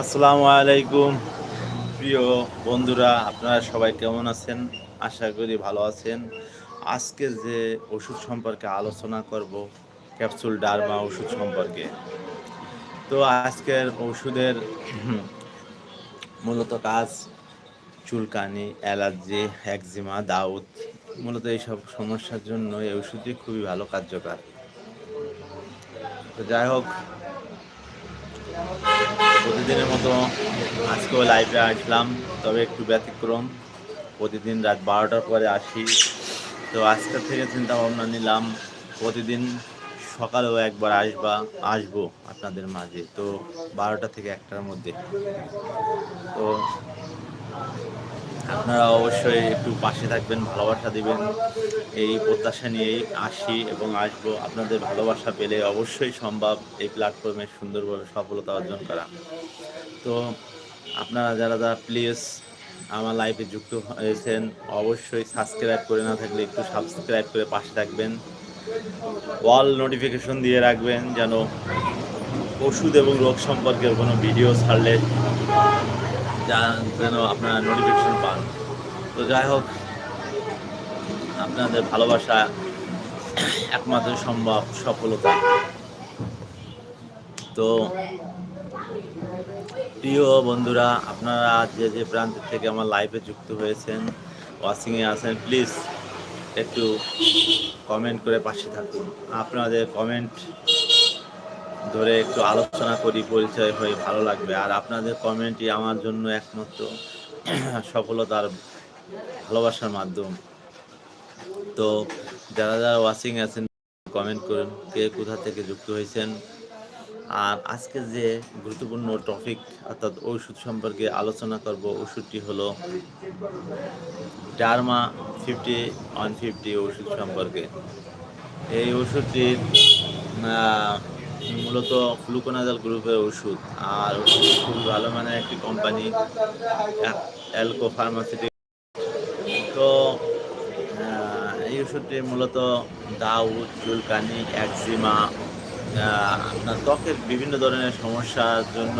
আসসালামু আলাইকুম। প্রিয় বন্ধুরা, আপনারা সবাই কেমন আছেন? আশা করি ভালো আছেন। আজকে যে ওষুধ সম্পর্কে আলোচনা করব, ক্যাপসুল ডারমা ওষুধ সম্পর্কে। তো আজকের ওষুধের মূলত কাজ, চুলকানি, অ্যালার্জি, একজিমা, দাউদ, মূলত এইসব সমস্যার জন্য এই ওষুধটি খুবই ভালো কার্যকর। তো যাই হোক প্রতিদিনের মতো আজকেও লাইভে আসলাম, তবে একটু ব্যতিক্রম। প্রতিদিন রাত বারোটার পরে আসি। তো আজকের থেকে চিন্তা ভাবনা নিলাম, প্রতিদিন সকালেও একবার আসবা, আসব আপনাদের মাঝে। তো বারোটা থেকে একটার মধ্যে। তো আপনারা অবশ্যই একটু পাশে থাকবেন, ভালোবাসা দিবেন। এই প্রত্যাশা নিয়েই আসি এবং আসব। আপনাদের ভালোবাসা পেলে অবশ্যই সম্ভব এই প্ল্যাটফর্মে সুন্দরভাবে সফলতা অর্জন করা। তো আপনারা যারা যারা প্লিজ আমার লাইফে যুক্ত হয়েছেন, অবশ্যই সাবস্ক্রাইব করে না থাকলে একটু সাবস্ক্রাইব করে পাশে থাকবেন। অল নোটিফিকেশন দিয়ে রাখবেন যেন ওষুধ এবং রোগ সম্পর্কে কোনো ভিডিও ছাড়লে যা- যেন আপনারা নোটিফিকেশন পান। তো যাই হোক, আপনাদের ভালোবাসা একমাত্র সম্ভব সফলতা। তো প্রিয় বন্ধুরা, আপনারা যে যে প্রান্ত থেকে আমার লাইভে যুক্ত হয়েছেন ওয়াচিংয়ে আছেন প্লিজ একটু কমেন্ট করে পাশে থাকুন। আপনাদের কমেন্ট ধরে একটু আলোচনা করি, পরিচয় হয়ে ভালো লাগবে। আর আপনাদের কমেন্টই আমার জন্য একমাত্র সফলতার ভালোবাসার মাধ্যম। তো যারা যারা ওয়াচিং আছেন কমেন্ট করুন, কে কোথা থেকে যুক্ত হয়েছেন। আর আজকে যে গুরুত্বপূর্ণ টপিক অর্থাৎ ওষুধ সম্পর্কে আলোচনা করব ওষুধটি হলো ডারমা ফিফটি ওয়ান ফিফটি ওষুধ সম্পর্কে। এই ওষুধটির মূলত ফ্লুকোনাজাল গ্রুপের ওষুধ, আর খুবই ভালো মানের একটি কোম্পানি অ্যালকো ফার্মাসিটি তো এই ওষুধটি মূলত দাউদ চুলকানি একজিমা আপনার ত্বকের বিভিন্ন ধরনের সমস্যার জন্য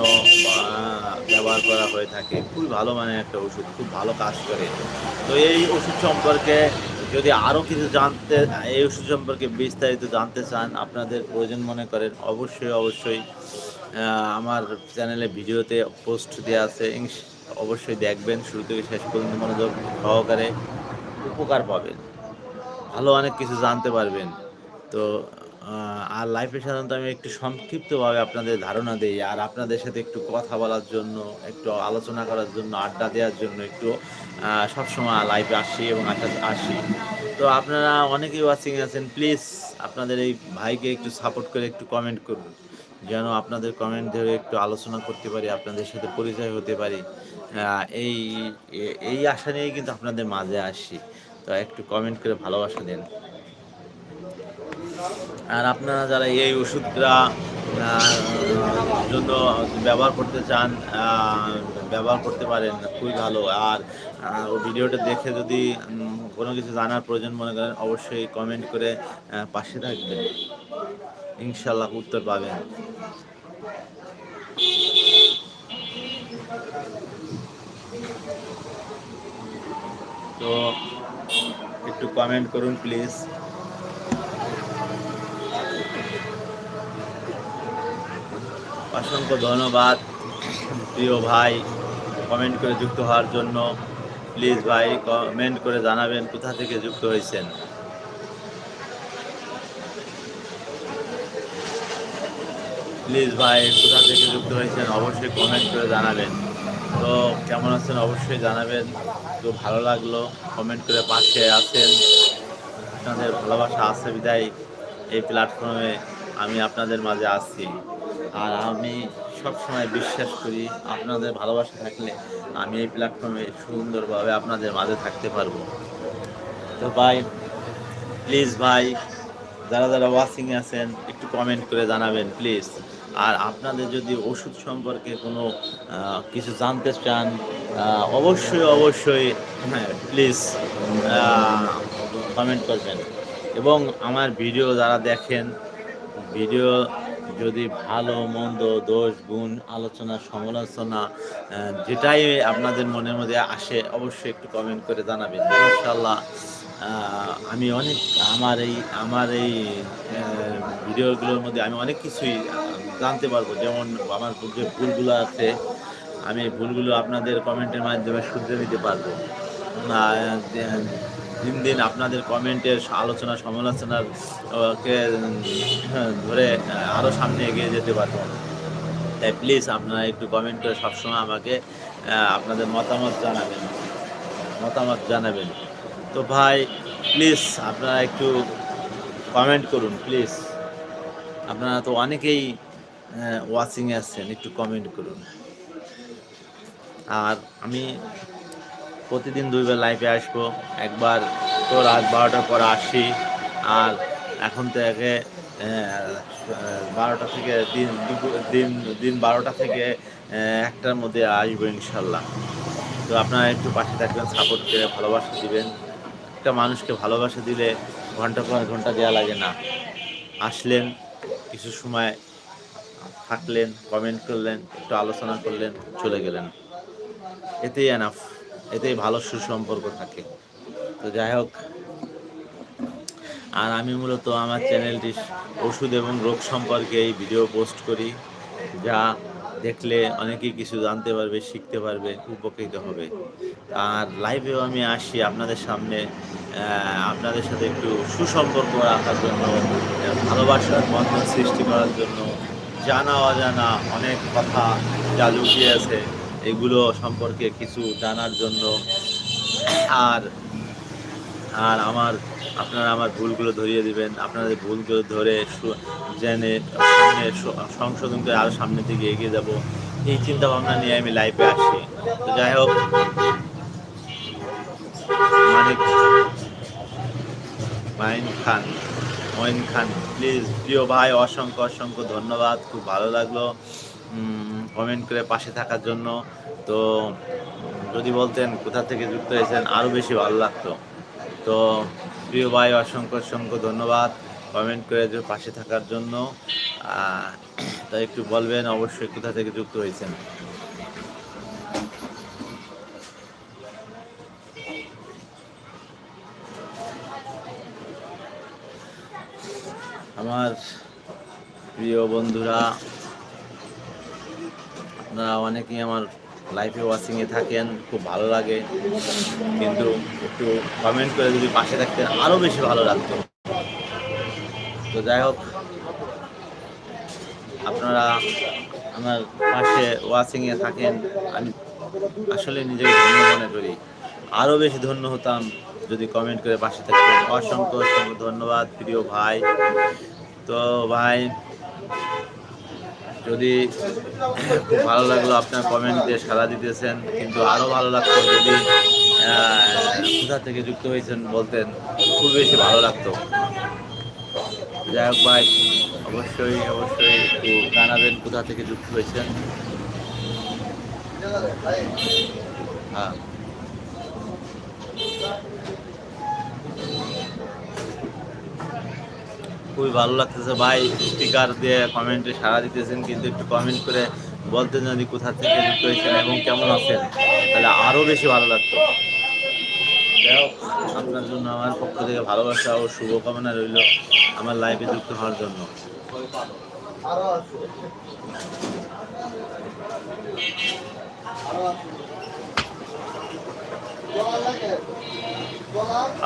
ব্যবহার করা হয়ে থাকে। খুবই ভালো মানের একটা ওষুধ, খুব ভালো কাজ করে। তো এই ওষুধ সম্পর্কে যদি আরও কিছু জানতে, এই ওষুধ সম্পর্কে বিস্তারিত জানতে চান, আপনাদের প্রয়োজন মনে করেন, অবশ্যই অবশ্যই আমার চ্যানেলে ভিডিওতে পোস্ট দেওয়া আছে। অবশ্যই দেখবেন, শুরু থেকে শেষ পর্যন্ত মনোযোগ সহকারে উপকার পাবেন। ভালো অনেক কিছু জানতে পারবেন। তো আর লাইফে সাধারণত আমি একটু সংক্ষিপ্তভাবে আপনাদের ধারণা দিই, আর আপনাদের সাথে একটু কথা বলার জন্য, একটু আলোচনা করার জন্য, আড্ডা দেওয়ার জন্য একটু সবসময় লাইফে আসি এবং আসা- আসি। তো আপনারা অনেকেই ওয়াচিং আছেন প্লিজ আপনাদের এই ভাইকে একটু সাপোর্ট করে একটু কমেন্ট করুন, যেন আপনাদের কমেন্ট ধরে একটু আলোচনা করতে পারি, আপনাদের সাথে পরিচয় হতে পারি। এই এই আশা নিয়েই কিন্তু আপনাদের মাঝে আসি। তো একটু কমেন্ট করে ভালোবাসা দেন। আর আপনারা যারা এই ওষুধটা জন্য ব্যবহার করতে চান ব্যবহার করতে পারেন, খুবই ভালো। আর ভিডিওটা দেখে যদি কোনো কিছু জানার প্রয়োজন মনে করেন, অবশ্যই কমেন্ট করে পাশে থাকবেন। ইনশাল্লাহ উত্তর পাবেন। তো একটু কমেন্ট করুন প্লিজ অসংখ্য ধন্যবাদ। প্রিয় ভাই কমেন্ট করে যুক্ত হওয়ার জন্য প্লিজ ভাই কমেন্ট করে জানাবেন কোথা থেকে যুক্ত হয়েছেন। প্লিজ ভাই, কোথা থেকে যুক্ত হয়েছেন অবশ্যই কমেন্ট করে জানাবেন। তো কেমন আছেন অবশ্যই জানাবেন। তো ভালো লাগল কমেন্ট করে পাশে আছেন। আপনাদের ভালোবাসা আছে বিদায়। এই প্ল্যাটফর্মে আমি আপনাদের মাঝে আছি। আর আমি সবসময় বিশ্বাস করি আপনাদের ভালোবাসা থাকলে আমি এই প্ল্যাটফর্মে সুন্দরভাবে আপনাদের মাঝে থাকতে পারব। তো ভাই প্লিজ ভাই, যারা যারা ওয়াচিংয়ে আছেন, একটু কমেন্ট করে জানাবেন প্লিজ আর আপনাদের যদি ওষুধ সম্পর্কে কোনো কিছু জানতে চান অবশ্যই অবশ্যই হ্যাঁ প্লিজ কমেন্ট করবেন। এবং আমার ভিডিও যারা দেখেন ভিডিও যদি ভালো, মন্দ, দোষ, গুণ, আলোচনা, সমালোচনা যেটাই আপনাদের মনের মধ্যে আসে, অবশ্যই একটু কমেন্ট করে জানাবেন। ইনশাল্লাহ আমি অনেক, আমার এই আমার এই ভিডিওগুলোর মধ্যে আমি অনেক কিছুই জানতে পারব। যেমন আমার যে ভুলগুলো আছে, আমি ভুলগুলো আপনাদের কমেন্টের মাধ্যমে শুধরে নিতে পারব। দিন দিন আপনাদের কমেন্টের আলোচনা, সমালোচনার কে ধরে আরও সামনে এগিয়ে যেতে পারব। তাই প্লিজ আপনারা একটু কমেন্ট করে সবসময় আমাকে আপনাদের মতামত জানাবেন। মতামত জানাবেন। তো ভাই প্লিজ আপনারা একটু কমেন্ট করুন প্লিজ আপনারা তো অনেকেই ওয়াচিংয়ে আসছেন একটু কমেন্ট করুন। আর আমি প্রতিদিন দুইবার লাইভে আসব। একবার তো রাত বারোটার পর আসি। আর এখন একে বারোটা থেকে দিন দিন দিন বারোটা থেকে একটার মধ্যে আসব ইনশাল্লাহ। তো আপনারা একটু পাশে থাকবেন সাপোর্ট করে ভালোবাসা দিবেন। একটা মানুষকে ভালোবাসা দিলে ঘণ্টা পর ঘণ্টা দেওয়া লাগে না। আসলেন, কিছু সময় থাকলেন কমেন্ট করলেন, একটু আলোচনা করলেন, চলে গেলেন। এতেই এনাফ এতেই ভালো সুসম্পর্ক থাকে। তো যাই হোক, আর আমি মূলত আমার চ্যানেলটি ওষুধ এবং রোগ সম্পর্কে এই ভিডিও পোস্ট করি, যা দেখলে অনেকেই কিছু জানতে পারবে, শিখতে পারবে, উপকৃত হবে। আর লাইভেও আমি আসি আপনাদের সামনে আপনাদের সাথে একটু সুসম্পর্ক রাখার জন্য, ভালোবাসার বন্ধন সৃষ্টি করার জন্য জানা অজানা অনেক কথা যা লুকিয়ে আছে। এগুলো সম্পর্কে কিছু জানার জন্য আর আর আমার, আপনারা আমার ভুলগুলো ধরিয়ে দিবেন। আপনাদের ভুলগুলো ধরে জেনে সামনে সংশোধন করে আরও সামনের দিকে এগিয়ে যাব। এই চিন্তা ভাবনা নিয়ে আমি লাইফে আসি। তো যাই হোক, মানিক, মাইন খান মঈন খান প্লিজ প্রিয় ভাই, অসংখ্য অসংখ্য ধন্যবাদ। খুব ভালো লাগল। কমেন্ট করে পাশে থাকার জন্য। তো, যদি বলতেন কোথা থেকে যুক্ত হয়েছেন আরও বেশি ভালো লাগতো। তো, প্রিয় ভাই, অসংখ্য অসংখ্য ধন্যবাদ কমেন্ট করে পাশে থাকার জন্য। তাই একটু বলবেন অবশ্যই কোথা থেকে যুক্ত হয়েছেন? আমার প্রিয় বন্ধুরা আপনারা অনেকেই আমার লাইফে ওয়াচিংয়ে থাকেন, খুব ভালো লাগে। কিন্তু একটু কমেন্ট করে যদি পাশে থাকতেন আরও বেশি ভালো লাগতো। তো যাই হোক, আপনারা আমার পাশে ওয়াচিংয়ে থাকেন, আমি আসলে নিজেকে ধন্য মনে করি। আরও বেশি ধন্য হতাম যদি কমেন্ট করে পাশে থাকতেন। অসংখ্য অসংখ্য ধন্যবাদ, প্রিয় ভাই। তো ভাই যদি খুব ভালো লাগল আপনার কমেন্ট দিয়ে সাড়া দিতেছেন, কিন্তু আরও ভালো লাগতো যদি কোথা থেকে যুক্ত হয়েছেন বলতেন, খুব বেশি ভালো লাগতো। যাই হোক ভাই, অবশ্যই অবশ্যই একটু জানাবেন কোথা থেকে যুক্ত হয়েছেন। হ্যাঁ। খুবই ভালো লাগতেছে। ভাই স্টিকার দিয়ে কমেন্টে সাড়া দিতেছেন, কিন্তু একটু কমেন্ট করে বলতেন যদি কোথা থেকে যুক্ত হয়েছেন এবং কেমন আছেন। তাহলে আরও বেশি ভালো লাগতো। আপনার জন্য আমার পক্ষ থেকে ভালোবাসা ও শুভকামনা রইল আমার লাইফে যুক্ত হওয়ার জন্য।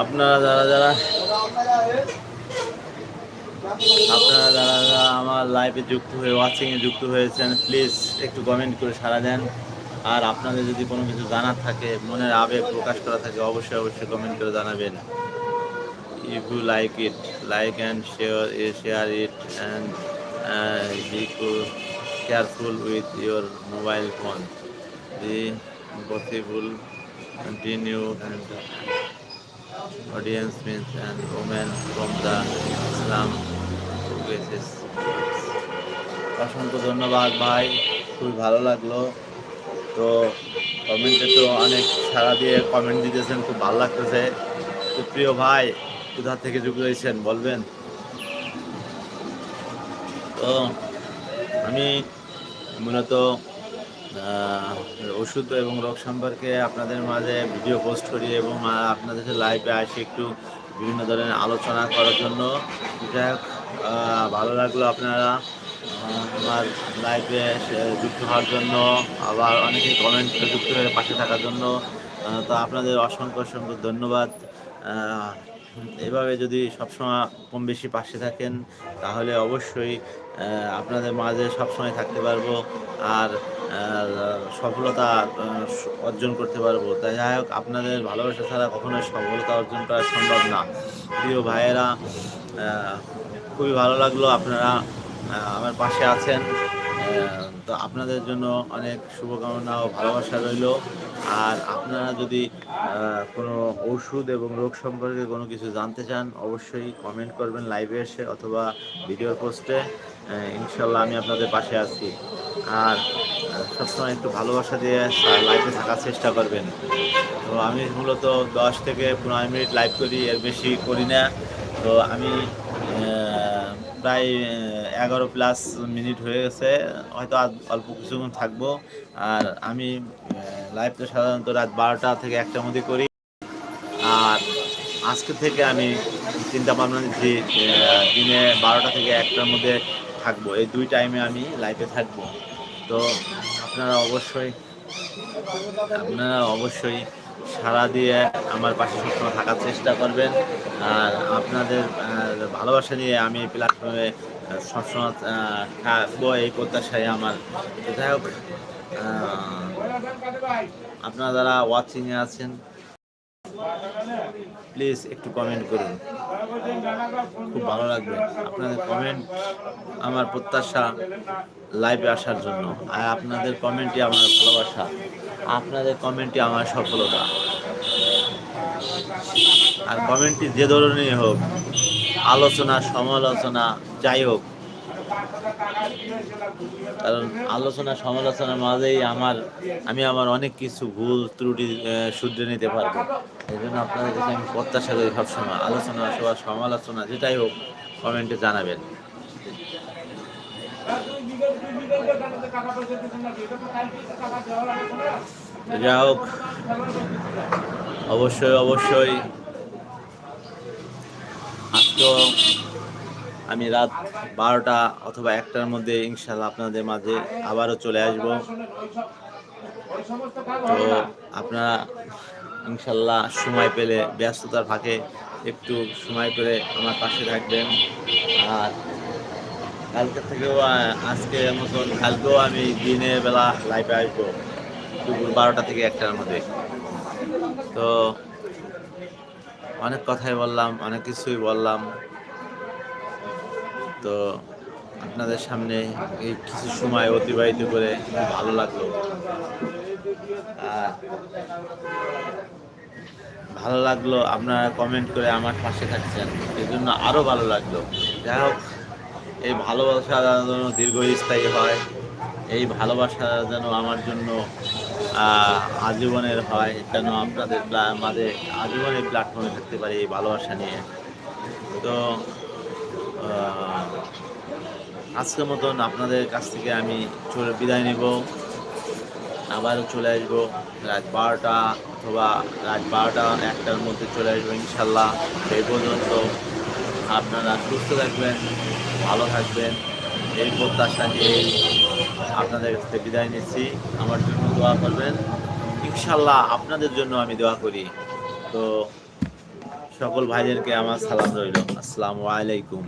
আপনারা যারা যারা আপনারা যারা আমার লাইভে যুক্ত হয়ে ওয়াচিংয়ে যুক্ত হয়েছেন প্লিজ একটু কমেন্ট করে সারা দেন। আর আপনাদের যদি কোনো কিছু জানার থাকে, মনের আবেগ প্রকাশ করা থাকে, অবশ্যই অবশ্যই কমেন্ট করে জানাবেন। If you like it like and share E share it and be careful with your mobile phone the possible continue and audience means and women from the অসংখ্য ধন্যবাদ ভাই, খুবই ভালো লাগল। তো কমেন্টে তো অনেক সারা দিয়ে কমেন্ট দিতেছেন, খুব ভালো লাগতেছে। প্রিয় ভাই, কোথা থেকে যুক্ত হয়েছেন বলবেন? তো আমি মূলত ওষুধ এবং রোগ সম্পর্কে আপনাদের মাঝে ভিডিও পোস্ট করি এবং আপনাদের লাইভে আসি একটু বিভিন্ন ধরনের আলোচনা করার জন্য। যাই হোক ভালো লাগল আপনারা। আমার লাইফে যুক্ত হওয়ার জন্য, আবার অনেকেই কমেন্ট যুক্ত হয়ে পাশে থাকার জন্য। তো আপনাদের অসংখ্য অসংখ্য ধন্যবাদ। এভাবে যদি সবসময় কম বেশি পাশে থাকেন, তাহলে অবশ্যই আপনাদের মাঝে সবসময় থাকতে পারব আর সফলতা অর্জন করতে পারব। তাই যাই হোক, আপনাদের ভালোবাসা ছাড়া কখনোই সফলতা অর্জন করা সম্ভব না। প্রিয় ভাইয়েরা খুবই ভালো লাগল, আপনারা আমার পাশে আছেন। তো আপনাদের জন্য অনেক শুভকামনা ও ভালোবাসা রইল। আর আপনারা যদি কোনো ওষুধ এবং রোগ সম্পর্কে কোনো কিছু জানতে চান, অবশ্যই কমেন্ট করবেন লাইভে এসে অথবা ভিডিওর পোস্টে ইনশাল্লাহ আমি আপনাদের পাশে আছি। আর সবসময় একটু ভালোবাসা দিয়ে লাইভে থাকার চেষ্টা করবেন। তো আমি মূলত দশ থেকে পনেরো মিনিট লাইভ করি, এর বেশি করি না। তো আমি প্রায় এগারো প্লাস মিনিট হয়ে গেছে। হয়তো অল্প কিছুক্ষণ থাকব। আর আমি লাইভটা সাধারণত রাত বারোটা থেকে একটার মধ্যে করি। আর আজকে থেকে আমি চিন্তা ভাবনা আহ, দিনে বারোটা থেকে একটার মধ্যে থাকব। এই দুই টাইমে আমি লাইভে থাকব। তো আপনারা অবশ্যই আপনারা অবশ্যই সাড়া দিয়ে আমার পাশে সবসময় থাকার চেষ্টা করবেন। আর আপনাদের ভালোবাসা নিয়ে আমি এই প্ল্যাটফর্মে সবসময় থাকব এই প্রত্যাশাই আমার। যাই হোক আপনারা যারা ওয়াচিংয়ে আছেন প্লিজ একটু কমেন্ট করুন। খুব ভালো লাগবে। আপনাদের কমেন্ট আমার প্রত্যাশা লাইভে আসার জন্য। আর আপনাদের কমেন্টই আমার ভালোবাসা। আপনাদের কমেন্টই আমার সফলতা। আর কমেন্টটি যে ধরনের হোক আলোচনা, সমালোচনা, যাই হোক। কারণ আলোচনা, সমালোচনার মাঝেই আমার, আমি আমার অনেক কিছু ভুল, ত্রুটি শুধরে নিতে পারব। এই জন্য আপনাদের কাছে আমি প্রত্যাশা করি সবসময় আলোচনা অথবা সমালোচনা, যেটাই হোক, কমেন্টে জানাবেন। যাই হোক, অবশ্যই অবশ্যই আজকেও আমি রাত বারোটা অথবা একটার মধ্যে ইনশাল্লাহ আপনাদের মাঝে আবারও চলে আসব। তো আপনারা ইনশাল্লাহ সময় পেলে ব্যস্ততার ফাঁকে একটু সময় করে আমার পাশে থাকবেন। আর কালকে থেকেও আজকে মতন কালকেও আমি দিনের বেলা লাইভে আসব। দুপুর বারোটা থেকে একটার মধ্যে। তো অনেক কথাই বললাম, অনেক কিছুই বললাম। তো আপনাদের সামনে এই কিছু সময় অতিবাহিত করে ভালো লাগল। ভালো লাগল আপনারা কমেন্ট করে আমার পাশে থাকছেন এই জন্য আরও ভালো লাগল। যাই হোক, এই ভালোবাসা দীর্ঘস্থায়ী হয়। এই ভালোবাসা যেন আমার জন্য আজীবনের হয়, যেন আপনাদের মাঝে আজীবনের প্ল্যাটফর্মে থাকতে পারি এই ভালোবাসা নিয়ে। তো আজকের মতন আপনাদের কাছ থেকে আমি চলে বিদায় নেব। আবারও চলে আসব রাত বারোটা অথবা রাত বারোটা একটার মধ্যে চলে আসব ইনশাল্লাহ। সেই পর্যন্ত আপনারা সুস্থ থাকবেন, ভালো থাকবেন। এই প্রত্যাশা নিয়েই আপনাদের কাছ থেকে বিদায় নিচ্ছি। আমার জন্য দোয়া করবেন। ইনশাল্লাহ আপনাদের জন্য আমি দোয়া করি। তো সকল ভাইদেরকে আমার সালাম রইল। আসসালামু আলাইকুম।